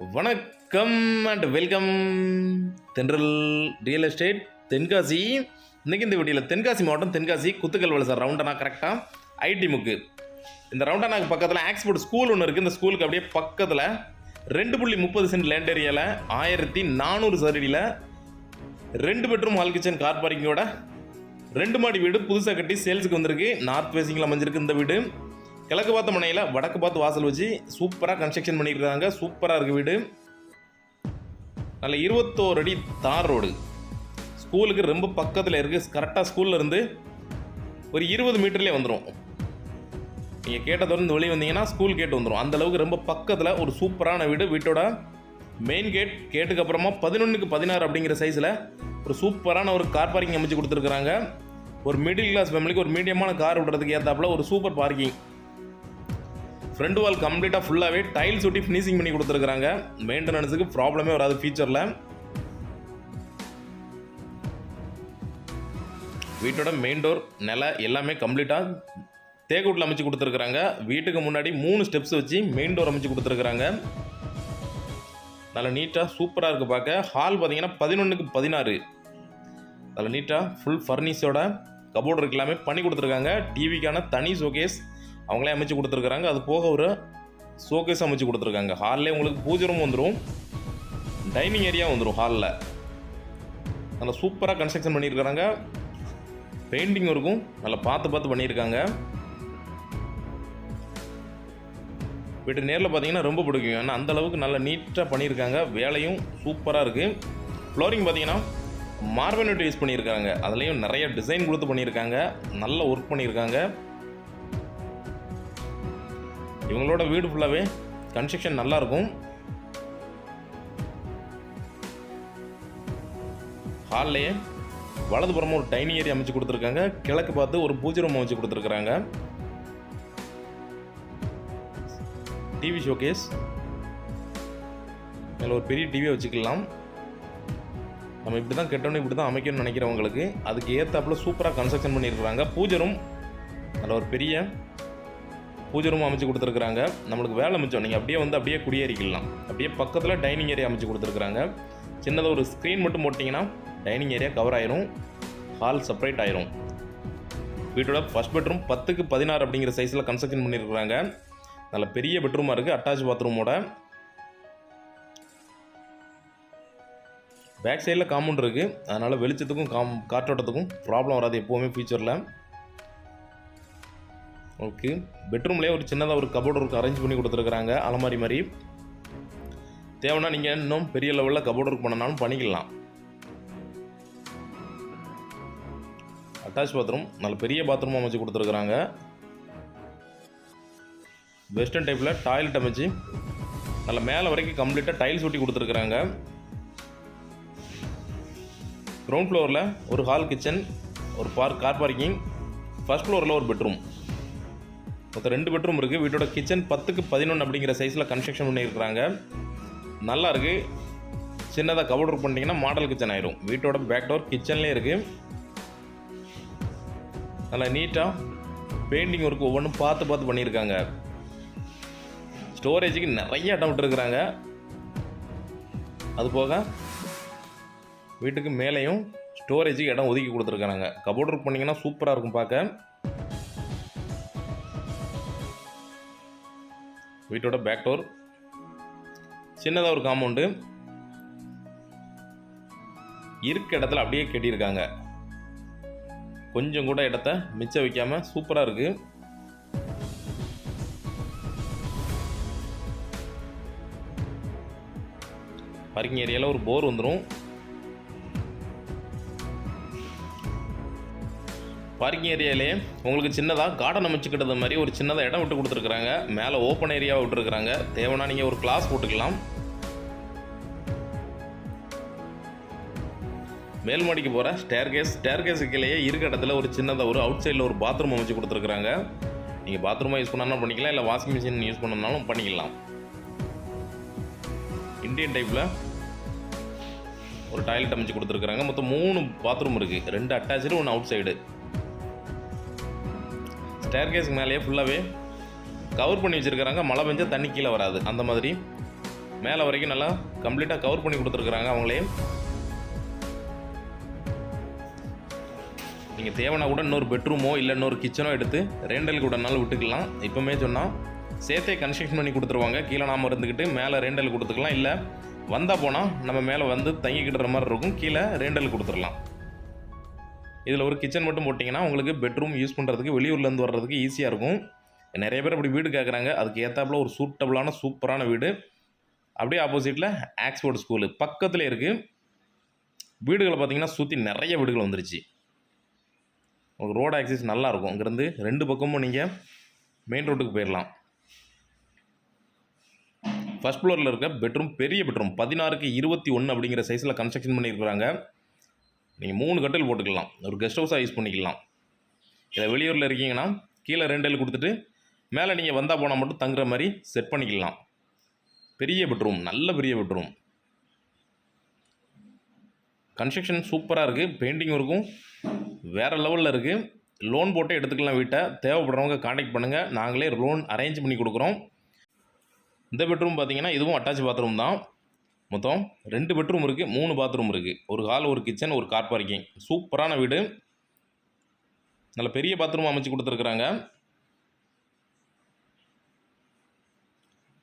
வணக்கம் and welcome Thendral real estate Tenkasi. இன்றைக்கி இந்த வீடியோவில் தென்காசி மாவட்டம் தென்காசி குத்துக்கல் சார் ரவுண்டனா கரெக்டாக ஐடி முக்கு இந்த ரவுண்டனாக்கு பக்கத்தில் ஆக்ஸ்போர்ட் ஸ்கூல் ஒன்று இருக்குது இந்த ஸ்கூலுக்கு அப்படியே பக்கத்தில் ரெண்டு புள்ளி முப்பது சென்ட் லேண்ட் ஏரியாவில் ஆயிரத்தி நானூறு சதுரடியில் ரெண்டு பெட்ரூம் ஹால் கிச்சன் கார் பார்க்கிங்கோட ரெண்டு மாடி வீடு புதுசாக கட்டி சேல்ஸுக்கு வந்திருக்கு. நார்த் ஃபேஸிங்கில் அமைஞ்சிருக்கு இந்த வீடு. கிழக்கு பார்த்த மனையில் வடக்கு பார்த்து வாசல் வச்சு சூப்பராக கன்ஸ்ட்ரக்ஷன் பண்ணியிருக்காங்க. சூப்பராக இருக்குது வீடு. நல்ல இருபத்தோரு அடி தார் ரோடு. ஸ்கூலுக்கு ரொம்ப பக்கத்தில் இருக்குது கரெக்டாக ஸ்கூலில் இருந்து ஒரு இருபது மீட்டர்லேயே வந்துடும் நீங்கள் கேட்ட தொடர்ந்து வெளியே வந்தீங்கன்னா ஸ்கூல் கேட் வந்துடும் அந்தளவுக்கு ரொம்ப பக்கத்தில் ஒரு சூப்பரான வீடு. வீட்டோட மெயின் கேட் கேட்டுக்கு அப்புறமா பதினொன்றுக்கு பதினாறு அப்படிங்கிற சைஸில் ஒரு சூப்பரான ஒரு கார் பார்க்கிங் அமைச்சு கொடுத்துருக்குறாங்க. ஒரு மிடில் கிளாஸ் ஃபேமிலிக்கு ஒரு மீடியமான கார் விடுறதுக்கு ஏற்றாப்புல ஒரு சூப்பர் பார்க்கிங் ஃப்ரண்ட் வால் கம்ப்ளீட்டாக ஃபுல்லாகவே டைல்ஸ் ஒட்டி ஃபினிஷிங் பண்ணி கொடுத்துருக்குறாங்க. மெயின்டெனன்ஸுக்கு ப்ராப்ளமே வராது ஃபியூச்சரில் வீட்டோட மெயின் டோர் நில எல்லாமே கம்ப்ளீட்டாக தேக்கூட்டில் அமைச்சு கொடுத்துருக்குறாங்க. வீட்டுக்கு முன்னாடி மூணு ஸ்டெப்ஸ் வச்சு மெயின் டோர் அமைச்சு கொடுத்துருக்குறாங்க. நல்லா நீட்டாக சூப்பராக இருக்குது பார்க்க ஹால் பார்த்தீங்கன்னா பதினொன்றுக்கு பதினாறு. அதில் நீட்டாக ஃபுல் ஃபர்னிஷோட கபோர்டு எல்லாமே பண்ணி கொடுத்துருக்காங்க. டிவிக்கான தனி ஷோகேஸ் அவங்களே அமைச்சு கொடுத்துருக்குறாங்க. அது போக ஒரு ஷோகேஸ் அமைச்சு கொடுத்துருக்காங்க. ஹாலில் உங்களுக்கு பூஜை ரூம் வந்துடும் டைனிங் ஏரியா வந்துடும் ஹாலில் நல்லா சூப்பராக கன்ஸ்ட்ரக்ஷன் பண்ணியிருக்கிறாங்க. பெயிண்டிங் இருக்கும். நல்லா பார்த்து பார்த்து பண்ணியிருக்காங்க. வீட்டு நேரில் பார்த்தீங்கன்னா ரொம்ப பிடிக்கும். ஏன்னா அந்த அளவுக்கு நல்லா நீட்டாக பண்ணியிருக்காங்க. வேலையும் சூப்பராக இருக்குது ஃப்ளோரிங் பார்த்தீங்கன்னா மார்பனேட் யூஸ் பண்ணியிருக்காங்க. அதுலேயும் நிறைய டிசைன் கொடுத்து பண்ணியிருக்காங்க. நல்ல ஒர்க் பண்ணியிருக்காங்க. இவங்களோட வீடு ஃபுல்லாகவே கன்ஸ்ட்ரக்ஷன் நல்லாயிருக்கும். ஹால்லையே வலதுபுறமும் ஒரு டைனிங் ஏரியா அமைச்சு கொடுத்துருக்காங்க. கிழக்கு பார்த்து ஒரு பூஜை ரூம் அமைச்சு கொடுத்துருக்குறாங்க. டிவி ஷோகேஸ் மேலே ஒரு பெரிய டிவியை வச்சுக்கலாம். நம்ம இப்படி தான் கெட்டணும் இப்படி தான் அமைக்கணும்னு நினைக்கிறவங்களுக்கு அதுக்கு ஏற்றாப்புல சூப்பராக கன்ஸ்ட்ரக்ஷன் பண்ணியிருக்கிறாங்க. பூஜை ரூம் அதில் ஒரு பெரிய பூஜை ரூம் அமைச்சு கொடுத்துருக்குறாங்க. நம்மளுக்கு வேலை மிச்சம். நீங்கள் அப்படியே வந்து அப்படியே குடியேறிக்கலாம். அப்படியே பக்கத்தில் டைனிங் ஏரியா அமைச்சு கொடுத்துருக்குறாங்க. சின்னதாக ஒரு ஸ்க்ரீன் மட்டும் போட்டிங்கன்னா டைனிங் ஏரியா கவர் ஆயிரும். ஹால் செப்பரேட் ஆயிரும். வீட்டோட ஃபஸ்ட் பெட்ரூம் பத்துக்கு பதினாறு அப்படிங்கிற சைஸில் கன்ஸ்ட்ரக்ஷன் பண்ணியிருக்கிறாங்க நல்ல பெரிய பெட்ரூமாக இருக்குது அட்டாச் பாத்ரூமோட பேக் சைடில் காம்பவுண்ட் இருக்குது அதனால் வெளிச்சத்துக்கும் காம் காற்றோட்டத்துக்கும் ப்ராப்ளம் வராது எப்போவுமே ஃபியூச்சரில் ஓகே. பெட்ரூம்லேயே ஒரு சின்னதாக ஒரு கபோர்டு ஒர்க் அரேஞ்ச் பண்ணி கொடுத்துருக்குறாங்க. அலமாரி மாதிரி. தேவைன்னா நீங்கள் இன்னும் பெரிய லெவலில் கபோர்டு ஒர்க் பண்ணனாலும் பண்ணிக்கலாம். அட்டாச் பாத்ரூம் நல்ல பெரிய பாத்ரூம் அமைச்சு கொடுத்துருக்குறாங்க. வெஸ்டர்ன் டைப்பில் டாய்லெட் அமைச்சு நல்ல மேலே வரைக்கும் கம்ப்ளீட்டாக டைல்ஸ் ஒட்டி கொடுத்துருக்குறாங்க. கிரவுண்ட் ஃப்ளோரில் ஒரு ஹால் கிச்சன் ஒரு பார்க் கார் பார்க்கிங் ஃபஸ்ட் ஃப்ளோரில் ஒரு பெட்ரூம் மொத்தம் ரெண்டு பெட்ரூம் இருக்குது வீட்டோட கிச்சன் பத்துக்கு பதினொன்று அப்படிங்கிற சைஸில் கன்ஸ்ட்ரக்ஷன் பண்ணியிருக்கிறாங்க. நல்லா இருக்குது சின்னதாக கபோர்ட் பண்ணிட்டீங்கன்னா மாடல் கிச்சன் ஆயிரும். வீட்டோட பேக் டோர் கிச்சன்லேயே இருக்குது நல்லா நீட்டாக பெயிண்டிங் ஒர்க் ஒவ்வொன்றும் பார்த்து பார்த்து பண்ணியிருக்காங்க. ஸ்டோரேஜுக்கு நிறைய இடம் விட்டுருக்குறாங்க. அது போக வீட்டுக்கு மேலேயும் ஸ்டோரேஜுக்கு இடம் ஒதுக்கி கொடுத்துருக்குறாங்க கபோர்ட் ஒர்க் பண்ணிங்கன்னா சூப்பராக இருக்கும் பார்க்க. வீட்டோட பேக் டோர் சின்னதாக ஒரு காம்பவுண்டு இருக்க இடத்துல அப்படியே கட்டியிருக்காங்க. கொஞ்சம் கூட இடத்த மிச்சம் வைக்காமல் சூப்பராக இருக்குது பார்க்கிங் ஏரியாவில் ஒரு போர் வந்துடும் பார்க்கிங் ஏரியாலே உங்களுக்கு சின்னதாக கார்டன் அமைச்சுக்கிட்டது மாதிரி ஒரு சின்னதாக இடம் விட்டு கொடுத்துருக்குறாங்க. மேலே ஓப்பன் ஏரியாவை விட்டுருக்குறாங்க. தேவைன்னா நீங்கள் ஒரு கிளாஸ் போட்டுக்கலாம். மேல்மாடிக்கு போகிற ஸ்டேர்கேஸ் கேஸ் கீழேயே இருக்க இடத்துல ஒரு சின்னதாக ஒரு அவுட் சைடில் ஒரு பாத்ரூம் அமைச்சு கொடுத்துருக்குறாங்க. நீங்கள் பாத்ரூமாக யூஸ் பண்ணாலும் பண்ணிக்கலாம்? இல்லை வாஷிங் மிஷின் யூஸ் பண்ணனாலும் பண்ணிக்கலாம். இந்தியன் டைப்பில் ஒரு டாய்லெட் அமைச்சு கொடுத்துருக்குறாங்க. மொத்தம் மூணு பாத்ரூம் இருக்குது ரெண்டு அட்டாச்சு ஒன்று அவுட் சைடு ஸ்டேர் கேஸுக்கு மேலேயே ஃபுல்லாகவே கவர் பண்ணி வச்சுருக்கிறாங்க. மழை பெஞ்சால் தண்ணி கீழே வராது. அந்த மாதிரி மேலே வரைக்கும் நல்லா கம்ப்ளீட்டாக கவர் பண்ணி கொடுத்துருக்குறாங்க அவங்களே. நீங்கள் தேவைன்னா கூட இன்னொரு பெட்ரூமோ இல்லை இன்னொரு கிச்சனோ எடுத்து ரெண்டலுக்கு விடனாலும் விட்டுக்கலாம். இப்போமே சொன்னால் சேர்த்தே கன்ஸ்ட்ரக்ஷன் பண்ணி கொடுத்துருவாங்க. கீழே நாம இருந்துக்கிட்டு மேலே ரெண்டல் கொடுத்துக்கலாம். இல்லை வந்தால் போனால் நம்ம மேலே வந்து தங்கிக்கிட்டுற மாதிரி இருக்கும். கீழே ரெண்டல் கொடுத்துடலாம் இதில் ஒரு கிச்சன் மட்டும் போட்டிங்கன்னா உங்களுக்கு பெட்ரூம் யூஸ் பண்ணுறதுக்கு வெளியூர்லேருந்து வர்றதுக்கு ஈஸியாக இருக்கும். நிறைய பேர் அப்படி வீடு கேட்குறாங்க அதுக்கு ஏற்றாப்புல ஒரு சூட்டபுளான சூப்பரான வீடு. அப்படியே ஆப்போசிட்டில் ஆக்ஸ்போர்ட் ஸ்கூலு பக்கத்தில் இருக்குது வீடுகளை பார்த்தீங்கன்னா சுற்றி நிறைய வீடுகள் வந்துருச்சு. உங்களுக்கு ரோடு ஆக்சஸ் நல்லாயிருக்கும் இங்கேருந்து ரெண்டு பக்கமும் நீங்கள் மெயின் ரோட்டுக்கு போயிடலாம் ஃபஸ்ட் ஃப்ளோரில் இருக்க பெட்ரூம் பெரிய பெட்ரூம் பதினாறுக்கு இருபத்தி ஒன்று அப்படிங்கிற சைஸில் கன்ஸ்ட்ரக்ஷன் பண்ணியிருக்கிறாங்க. நீங்கள் மூணு கட்டில் போட்டுக்கலாம். ஒரு கெஸ்ட் ஹவுஸாக யூஸ் பண்ணிக்கலாம். இதை வெளியூரில் இருக்கீங்கன்னா கீழே ரெண்டல் கொடுத்துட்டு மேலே நீங்கள் வந்தால் போனால் மட்டும் தங்குற மாதிரி செட் பண்ணிக்கலாம். பெரிய பெட்ரூம் நல்ல பெரிய பெட்ரூம் கன்ஸ்ட்ரக்ஷன் சூப்பராக இருக்குது பெயிண்டிங் ஒர்க்கும் வேறு லெவலில் இருக்குது லோன் போட்டு எடுத்துக்கலாம் வீட்டை. தேவைப்படுறவங்க காண்டாக்ட் பண்ணுங்கள் நாங்களே லோன் அரேஞ்ச் பண்ணி கொடுக்குறோம். இந்த பெட்ரூம் பார்த்தீங்கன்னா இதுவும் அட்டாச் பாத்ரூம் தான். மொத்தம் ரெண்டு பெட்ரூம் இருக்குது மூணு பாத்ரூம் இருக்குது ஒரு ஹால் ஒரு கிச்சன் ஒரு கார் பார்க்கிங் சூப்பரான வீடு. நல்ல பெரிய பாத்ரூம் அமைச்சு கொடுத்துருக்குறாங்க.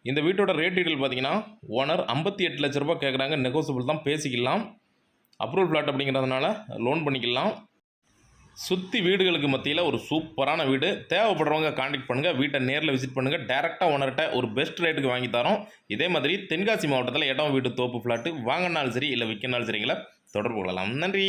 இந்த வீட்டோட ரேட் டீட்டெயில் பார்த்தீங்கன்னா ஓனர் ஐம்பத்தி எட்டு லட்ச ரூபாய் கேட்குறாங்க. நெகோசியபிள் தான். பேசிக்கலாம். அப்ரூவல் ஃப்ளாட் அப்படிங்கிறதுனால லோன் பண்ணிக்கலாம். சுற்றி வீடுகளுக்கு மத்தியில் ஒரு சூப்பரான வீடு. தேவைப்படுறவங்க காண்டாக்ட் பண்ணுங்கள் வீட்டை நேரில் விசிட் பண்ணுங்கள் டேரெக்டாக ஓனர்கிட்ட ஒரு பெஸ்ட் ரேட்டுக்கு வாங்கி தரோம். இதே மாதிரி தென்காசி மாவட்டத்தில் இடம் வீடு தோப்பு ஃப்ளாட்டு வாங்கினாலும் சரி இல்லை விற்கினாலும் சரிங்களா தொடர்பு கொள்ளலாம். நன்றி.